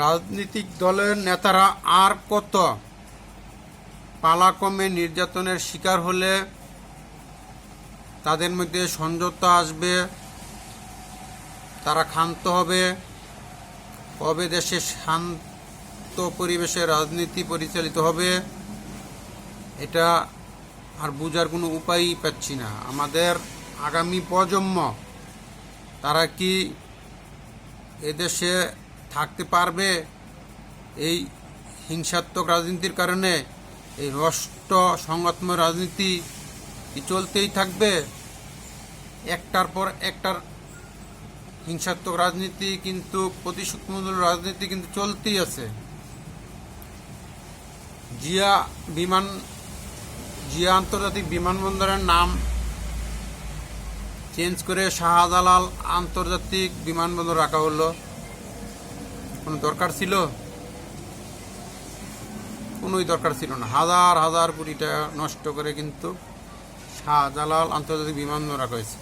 রাজনৈতিক দলের নেতারা আর কত পালাক্রমে নির্যাতনের শিকার হলে তাদের মধ্যে সংযত আসবে, তারা ক্ষান্ত হবে। কবে দেশে শান্ত পরিবেশে রাজনীতি পরিচালিত হবে, এটা আর বোঝার কোনো উপায়ই পাচ্ছি না। আমাদের আগামী প্রজন্ম, তারা কি এদেশে থাকতে পারবে এই হিংসাত্মক রাজনীতির কারণে, এই রাষ্ট্র সংঘাত্মক রাজনীতি চলতেই থাকবে? একটার পর একটার হিংসাত্মক রাজনীতি কিন্তু, প্রতিশোধমূলক রাজনীতি কিন্তু চলতেই আছে। জিয়া বিমান, জিয়া আন্তর্জাতিক বিমানবন্দরের নাম চেঞ্জ করে শাহজালাল আন্তর্জাতিক বিমানবন্দর রাখা হলো। কোনো দরকার ছিল? কোনোই দরকার ছিল না। হাজার হাজার কোটি টাকা নষ্ট করে কিন্তু শাহজালাল আন্তর্জাতিক বিমানবন্দর রাখা হয়েছে।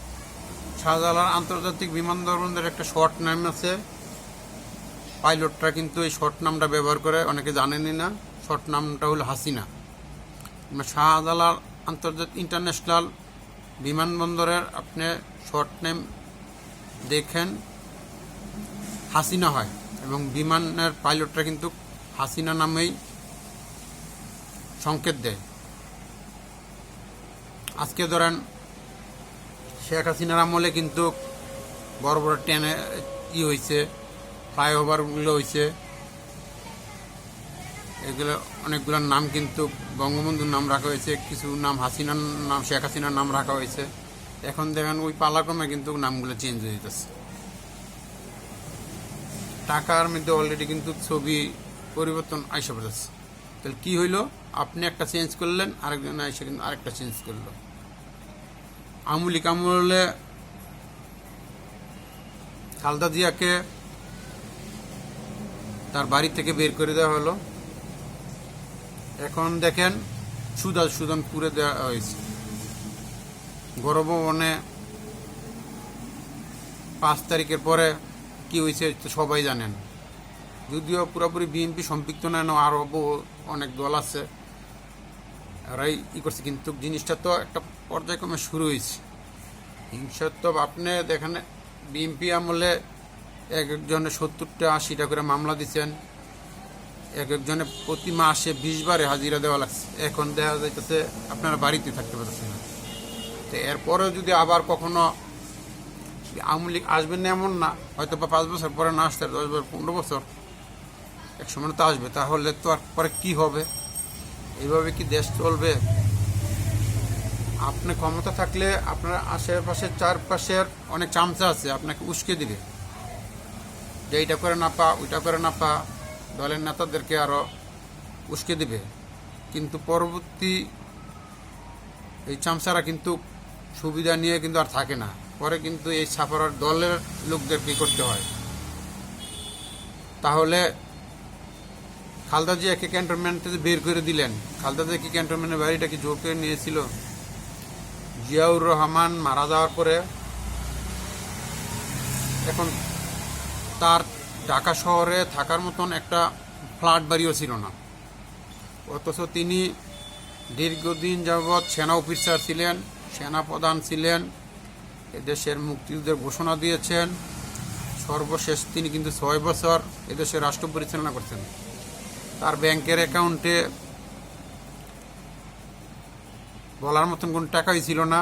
শাহজালাল আন্তর্জাতিক বিমানবন্দরের একটা শর্ট নাম আছে। পাইলটরা কিন্তু এই শর্ট নামটা ব্যবহার করে, অনেকে জানেনই না। শর্ট নামটা হলো হাসিনা। শাহজালাল আন্তর্জাতিক ইন্টারন্যাশনাল বিমানবন্দরের আপনি শর্ট নেম দেখেন, হাসিনা হয়। এবং বিমানের পাইলটরা কিন্তু হাসিনা নামেই সংকেত দেয়। আজকে ধরেন শেখ হাসিনার আমলে কিন্তু বড় বড় ট্রেনে ই হয়েছে ফ্লাইওভারগুলো হয়েছে এগুলো অনেকগুলোর নাম কিন্তু বঙ্গবন্ধুর নাম রাখা হয়েছে, কিছু নাম হাসিনার নাম, শেখ হাসিনার নাম রাখা হয়েছে। এখন দেখেন ওই পালাক্রমে কিন্তু নামগুলো চেঞ্জ হয়ে যেতেছে। টাকার মধ্যে অলরেডি কিন্তু ছবি পরিবর্তন আইসা পড়েছে। তাহলে কি হইল? আপনি একটা চেঞ্জ করলেন, আরেকজন এসে কিন্তু আরেকটা চেঞ্জ করল। আমুলি কামলে খালদা জিয়াকে তার বাড়ি থেকে বের করে দেওয়া হলো। এখন দেখেন সুদা সুদান পুরে দেওয়া হয়েছে। গর্ভবনে পাঁচ তারিখের পরে কি হয়েছে সবাই জানেন। যদিও পুরোপুরি বিএনপি সম্পৃক্ত নেন আরও অনেক দল আছে, এরাই ই করছে, কিন্তু জিনিসটা তো একটা পর্যায়ক্রমে শুরু হয়েছে। হিংসাত্মক, আপনি দেখেন, বিএনপি আমলে এক একজনে সত্তরটা, আশিটা করে মামলা দিচ্ছেন এক একজনে প্রতি মাসে বিশ বারে হাজিরা দেওয়া লাগছে। এখন দেখা যাইতেছে, আপনারা বাড়িতে থাকতে পারতেছেন না। তো এরপরেও যদি আবার কখনো আওয়ামী লীগ আসবেন না এমন না, হয়তো বা পাঁচ বছর পরে না আসতে, দশ বছর, পনেরো বছর। এক সময় তো আসবে, তাহলে তো আর পরে কী হবে? এইভাবে কি দেশ চলবে? আপনি ক্ষমতা থাকলে আপনার আশেপাশে চারপাশের অনেক চামচা আছে, আপনাকে উস্কে দিবে। যে এইটা করে না পা, ওইটা করে না পা, দলের নেতাদেরকে আরও উস্কে দিবে। কিন্তু পরবর্তী এই চামচারা কিন্তু সুবিধা নিয়ে কিন্তু আর থাকে না। পরে কিন্তু এই সাফারার দলের লোকদের কি করতে হয়? তাহলে খালদা জিয়াকে ক্যান্টনমেন্ট থেকে বের করে দিলেন। খালদা জিয়া কি ক্যান্টনমেন্টের বাড়িটা কি জোর করে নিয়েছিল? জিয়াউর রহমান মারা যাওয়ার পরে এখন তার ঢাকা শহরে থাকার মতন একটা ফ্ল্যাট বাড়িও ছিল না। অথচ তিনি দীর্ঘদিন যাবৎ সেনা অফিসার ছিলেন সেনা প্রধান ছিলেন এদেশের মুক্তিযুদ্ধের ঘোষণা দিয়েছেন। সর্বশেষ তিনি কিন্তু ছয় বছর এদেশের রাষ্ট্র পরিচালনা করছেন। তার ব্যাংকের অ্যাকাউন্টে বলার মতন কোনো টাকাই ছিল না।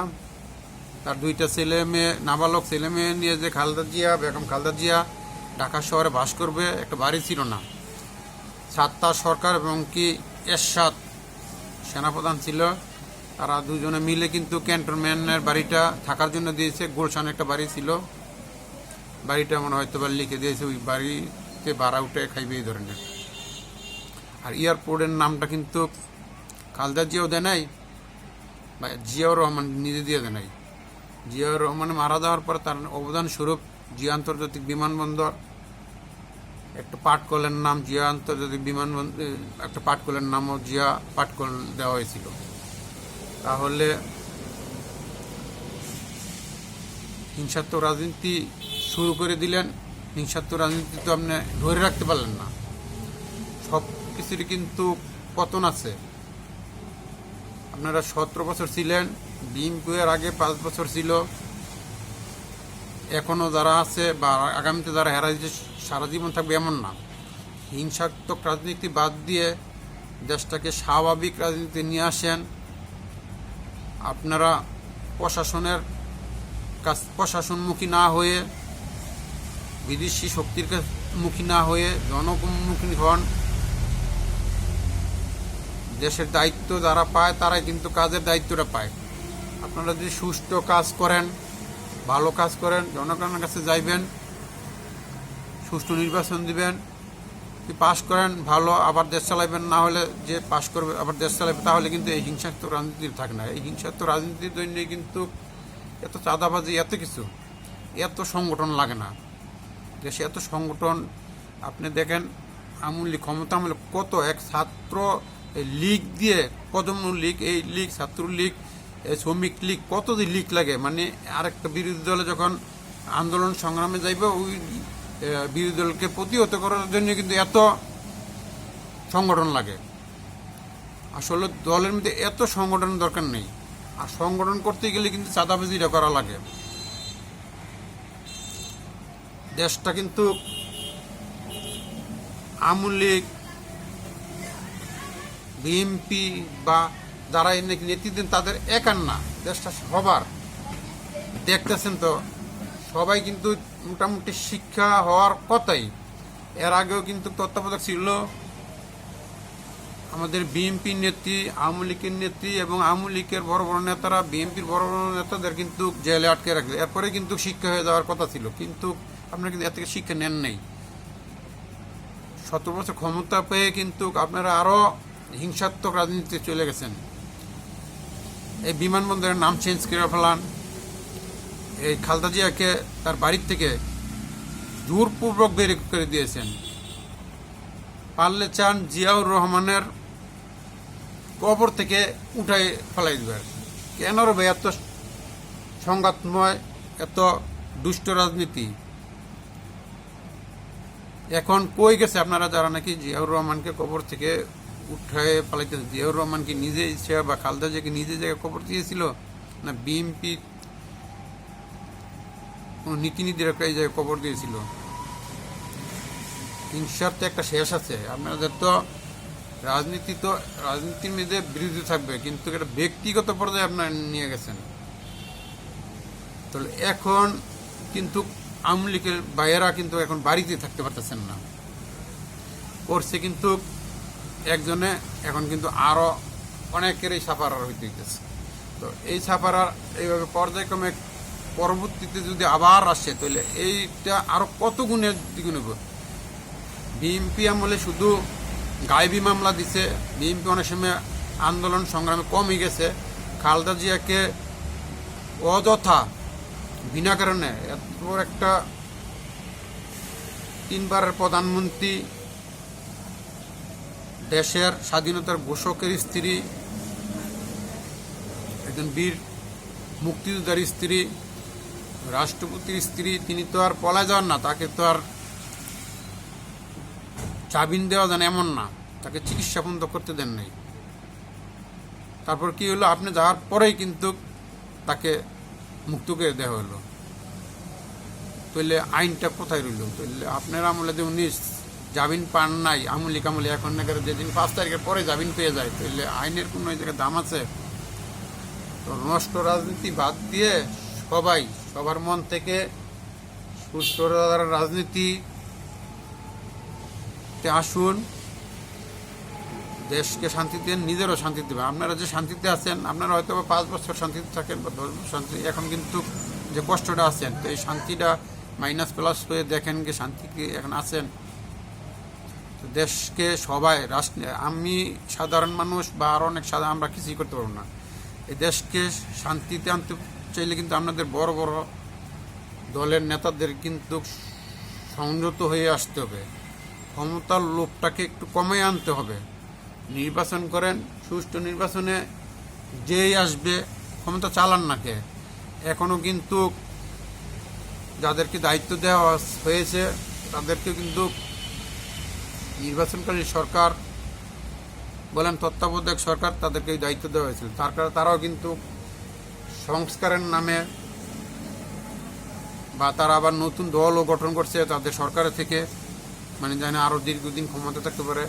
তার দুইটা ছেলে মেয়ে, নাবালক ছেলে মেয়ে নিয়ে যে খালদা জিয়া, বেগম খালদা জিয়া ঢাকা শহরে বাস করবে, একটা বাড়ি ছিল না। সাতটা সরকার এবং কি এরশাদ সেনাপ্রধান ছিল। তারা দুজনে মিলে কিন্তু ক্যান্টনম্যানের বাড়িটা থাকার জন্য দিয়েছে। গুলশানে একটা বাড়ি ছিল। বাড়িটা মনে হয়তো বা লিখে দিয়েছে, ওই বাড়িতে ভাড়া উঠে খাইবে এই ধরনের। আর এয়ারপোর্টের নামটা কিন্তু খালদা জিয়াও দেয় নাই, বা জিয়াউর রহমান নিজে দিয়ে দেয় নাই। জিয়াউর রহমান মারা যাওয়ার পর তার অবদান স্বরূপ জিয়া আন্তর্জাতিক বিমানবন্দর। একটা পাটকলের নাম জিয়া আন্তর্জাতিক বিমানবন্দর, একটা পাটকলের নামও জিয়া পাটকল দেওয়া হয়েছিল। তাহলে হিংসাত্মক রাজনীতি শুরু করে দিলেন। হিংসাত্মক রাজনীতি তো আপনি ধরে রাখতে পারলেন না। সব কিছুরই কিন্তু পতন আছে। আপনারা সতেরো বছর ছিলেন বিএমপির আগে পাঁচ বছর ছিল। এখনও যারা আছে বা আগামীতে যারা হেরা দিচ্ছে সারা জীবন থাকবে এমন না। হিংসাত্মক রাজনীতি বাদ দিয়ে দেশটাকে স্বাভাবিক রাজনীতি নিয়ে আসেন। আপনারা প্রশাসনের কাছ প্রশাসনমুখী না হয়ে, বিদেশি শক্তির মুখী না হয়ে জনমুখী হন। দেশের দায়িত্ব যারা পায়, তারাই কিন্তু কাজের দায়িত্বটা পায়। আপনারা যদি সুষ্ঠু কাজ করেন, ভালো কাজ করেন, জনগণের কাছে যাইবেন, সুষ্ঠু নির্বাচন দিবেন পাশ করেন, ভালো আবার দেশ চালাইবেন, না হলে যে পাশ করবে, আবার দেশ চালাবে তাহলে কিন্তু এই হিংসাত্মক রাজনীতি থাকে না। এই হিংসাত্মক রাজনীতির জন্য কিন্তু এত চাঁদাবাজি, এত কিছু, এত সংগঠন লাগে না। দেশে এত সংগঠন, আপনি দেখেন আমূল্য ক্ষমতা কত এক ছাত্র লীগ দিয়ে, প্রজন্ম লীগ, এই লীগ, ছাত্র লীগ শ্রমিক লীগ, কত যে লীগ লাগে। মানে আরেকটা বিরোধী দলে যখন আন্দোলন সংগ্রামে যাইবে, ওই বিরোধী দলকে প্রতিহত করার জন্য কিন্তু এত সংগঠন লাগে। আসলে দলের মধ্যে এত সংগঠন দরকার নেই। আর সংগঠন করতে গেলে কিন্তু চাঁদাবাজিটা করা লাগে। দেশটা কিন্তু আমূলিক বিএমপি বা যারা এই নেতৃত্ব তাদের একার না, দেশটা সবার। দেখতেছেন তো? সবাই কিন্তু মোটামুটি শিক্ষা হওয়ার কথাই। এর আগেও কিন্তু তত্ত্বাবধায়ক ছিল আমাদের বিএনপি নেত্রী, আওয়ামী লীগের নেত্রী এবং আওয়ামী লীগের বড় বড় নেতারা বিএনপির বড় বড় নেতাদের কিন্তু জেলে আটকে রাখলে এরপরে কিন্তু শিক্ষা হয়ে যাওয়ার কথা ছিল, কিন্তু আপনারা কিন্তু এর থেকে শিক্ষা নেন নাই। সতেরো বছর ক্ষমতা পেয়ে কিন্তু আপনারা আরও হিংসাত্মক রাজনীতিতে চলে গেছেন। এই বিমানবন্দরের নাম চেঞ্জ করে ফেলান। এই খালদা জিয়াকে তার বাড়ির থেকে জোরপূর্বক বের করে দিয়েছেন। পারলে চান জিয়াউর রহমানের কবর থেকে উঠাই ফেলাই দেবেন কেন রে ভাই, এত সংঘাতময়, এত দুষ্ট রাজনীতি? এখন কই গেছে আপনারা যারা নাকি জিয়াউর রহমানকে কবর থেকে উঠায় পালাইতেছে জিয়াউর রহমান কি নিজে ইচ্ছা বা খালদা জিয়াকে নিজে জায়গায় কবর দিয়েছিল? না বিএনপি কোন নীতি একটা এই জায়গায় কবর দিয়েছিল। হিংসার তো একটা শেষ আছে। আপনাদের তো রাজনীতি তো, রাজনীতির মধ্যে বিরোধী থাকবে, কিন্তু এটা ব্যক্তিগত পর্যায়ে আপনারা নিয়ে গেছেন। তাহলে এখন কিন্তু আওয়ামী লীগের ভাইয়েরা কিন্তু এখন বাড়িতে থাকতে পারতেছেন না। করছে কিন্তু একজনে, এখন কিন্তু আরও অনেকেরই সাফারার হইতে তো এই সাফারার এইভাবে পর্যায়ক্রমে পরবর্তীতে যদি আবার আসে, তাহলে এইটা আরও কত গুণের দ্বিগুণ হবে বিএনপি আমলে শুধু গায়েবী মামলা দিছে বিএনপি অনেক সময় আন্দোলন সংগ্রামে কমই গেছে। খালদা জিয়াকে অযথা বিনা কারণে এত একটা তিনবারের প্রধানমন্ত্রী দেশের স্বাধীনতার ঘোষকের স্ত্রী, একজন বীর মুক্তিযোদ্ধার স্ত্রী রাষ্ট্রপতির স্ত্রী, তিনি তো আর পলা যান না, তাকে তো আর চাবিন দেওয়া যান এমন না, তাকে চিকিৎসা বন্ধ করতে দেন নাই। তারপর কি হলো, আপনি যাওয়ার পরেই কিন্তু তাকে মুক্ত করে দেওয়া হলো। তাহলে আইনটা কোথায় রইল? তাহলে আপনার আমলে যে উনি জামিন পান নাই, আমলি কামলি এখন না করে যেদিন পাঁচ তারিখের পরে জামিন পেয়ে যায়, তাহলে আইনের কোনো জায়গায় দাম আছে? তো নষ্ট রাজনীতি বাদ দিয়ে সবাই সবার মন থেকে সুস্থ রাজনীতি আসুন, দেশকে শান্তি দেন, নিজেরও শান্তি দেবেন। আপনারা যে শান্তিতে আছেন, আপনারা হয়তো বা পাঁচ বছর শান্তিতে থাকেন বা দশ বছর শান্তি, এখন কিন্তু যে কষ্টটা আছেন, তো এই শান্তিটা মাইনাস প্লাস হয়ে দেখেন যে শান্তি কি এখন আছেন। তো দেশকে সবাই রাষ্ট্র আমি সাধারণ মানুষ বা আরও অনেক সাধারণ আমরা কিছুই করতে পারব না। এই দেশকে শান্তিতে আনতে চাইলে কিন্তু আপনাদের বড় বড় দলের নেতাদের কিন্তু সংযত হয়ে আসতে হবে। ক্ষমতার লোভটাকে একটু কমে আনতে হবে। নির্বাচন করেন, সুষ্ঠু নির্বাচনে যেই আসবে, ক্ষমতা চালান না কে। এখনও কিন্তু যাদেরকে দায়িত্ব দেওয়া হয়েছে, তাদেরকে কিন্তু নির্বাচনকারী সরকার বলেন তত্ত্বাবধায়ক সরকার তাদেরকে দায়িত্ব দেওয়া হয়েছিল। তার কারণে তারাও কিন্তু সংস্কারের নামে বা তারা আবার নতুন দলও গঠন করছে তাদের সরকারের থেকে মানে জানে আরও দীর্ঘদিন ক্ষমতা থাকতে পারে।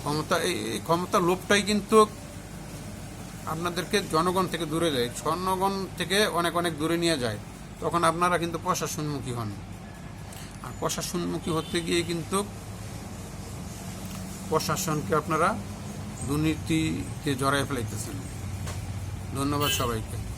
ক্ষমতা, এই ক্ষমতার লোভটাই কিন্তু আপনাদেরকে জনগণ থেকে দূরে যায়। জনগণ থেকে অনেক অনেক দূরে নিয়ে যায়। তখন আপনারা কিন্তু প্রশাসনমুখী হন। আর প্রশাসনমুখী হতে গিয়ে কিন্তু প্রশাসনকে আপনারা দুর্নীতিতে জড়াই ফেলাইতেছেন। ধন্যবাদ সবাইকে।